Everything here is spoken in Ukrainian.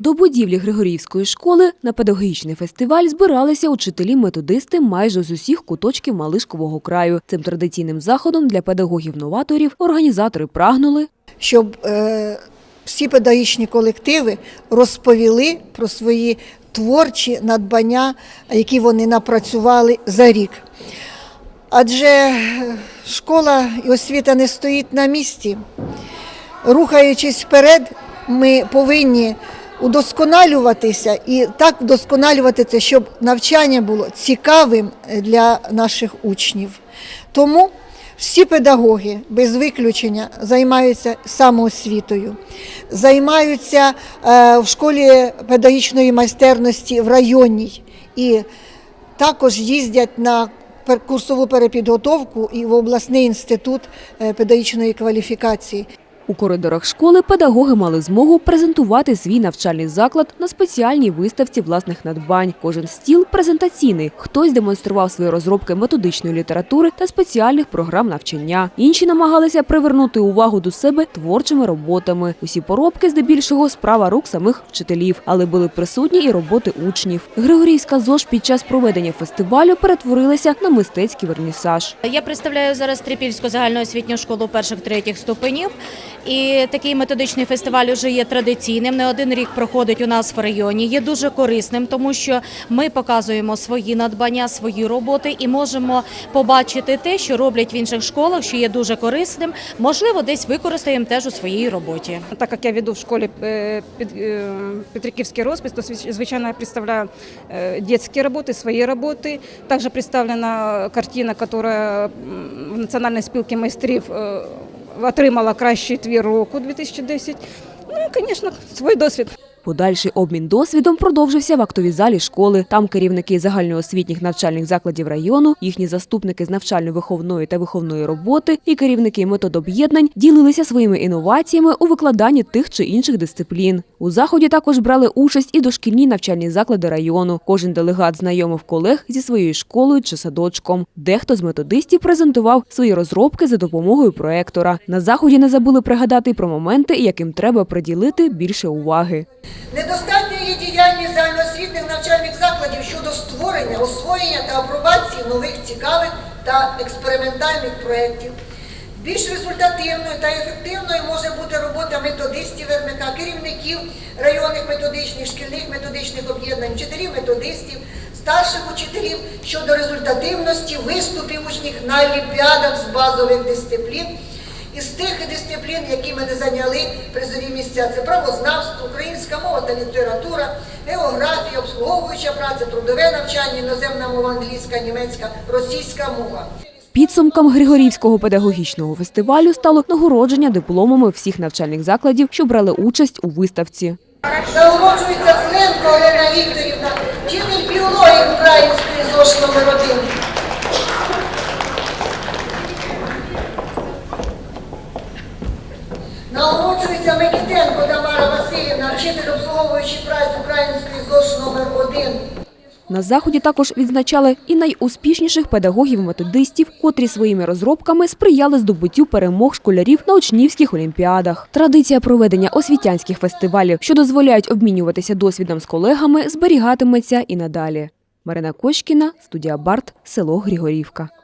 До будівлі Григорівської школи на педагогічний фестиваль збиралися учителі-методисти майже з усіх куточків Малишкового краю. Цим традиційним заходом для педагогів-новаторів організатори прагнули щоб е, всі педагогічні колективи розповіли про свої творчі надбання, які вони напрацювали за рік. Адже е, школа і освіта не стоїть на місці. Рухаючись вперед, ми повинні удосконалюватися і так вдосконалюватися, щоб навчання було цікавим для наших учнів. Тому всі педагоги без виключення займаються самоосвітою, займаються е, в школі педагогічної майстерності в районній і також їздять на курсову перепідготовку і в обласний інститут е, педагогічної кваліфікації. У коридорах школи. Педагоги мали змогу презентувати свій навчальний заклад на спеціальній виставці власних надбань. Кожен стіл презентаційний. Хтось демонстрував свої розробки методичної літератури та спеціальних програм навчання. Інші намагалися привернути увагу до себе творчими роботами. Усі поробки, здебільшого, справа рук самих вчителів, але були присутні і роботи учнів. Григорівська ЗОЖ під час проведення фестивалю перетворилася на мистецький вернісаж. Я представляю зараз Трипільську загальноосвітню школу перших третіх ступенів. І такий методичний фестиваль вже є традиційним. Не один рік проходить у нас в районі. Є дуже корисним, тому що ми показуємо свої надбання, свої роботи і можемо побачити те, що роблять в інших школах, що є дуже корисним. Можливо, десь використаємо теж у своїй роботі. Так як я веду в школі е, е, Петриківський розпис, то звичайно я представляю е, роботи, свої роботи. Також представлена картина, яка в Національній спілці майстрів отримала кращий твір року 2010. Ну і, звісно, свій досвід. Подальший обмін досвідом продовжився в актовій залі школи. Там керівники загальноосвітніх навчальних закладів району, їхні заступники з навчально-виховної та виховної роботи і керівники методоб'єднань ділилися своїми інноваціями у викладанні тих чи інших дисциплін. У заході також брали участь і дошкільні навчальні заклади району. Кожен делегат знайомив колег зі своєю школою чи садочком. Дехто з методистів презентував свої розробки за допомогою проектора. На заході не забули пригадати про моменти, яким треба приділити більше уваги. Недостатньою є діяльність загальноосвітніх навчальних закладів щодо створення, освоєння та апробації нових цікавих та експериментальних проєктів. Більш результативною та ефективною може бути робота методистів РМК, керівників районних методичних, шкільних методичних об'єднань, вчителів методистів, старших учителів щодо результативності виступів учнів на олімпіадах з базових дисциплін. Із тих дисциплін, які ми не зайняли призові місця, це правознавство, українська мова та література, географія, обслуговуюча праця, трудове навчання, іноземна мова, англійська, німецька, російська мова. Підсумком Григорівського педагогічного фестивалю стало нагородження дипломами всіх навчальних закладів, що брали участь у виставці. Нагороджується Олена Вікторівна, вчитель біології української ЗОШ номер 1 Нагороджується Микітенко Тамара Васильівна, вчитель обслуговуючий праць української ЗОШ номер 1 На заході також відзначали і найуспішніших педагогів-методистів, котрі своїми розробками сприяли здобуттю перемог школярів на учнівських олімпіадах. Традиція проведення освітянських фестивалів, що дозволяють обмінюватися досвідом з колегами, зберігатиметься і надалі. Марина Кочкіна, студія Барт, село Григорівка.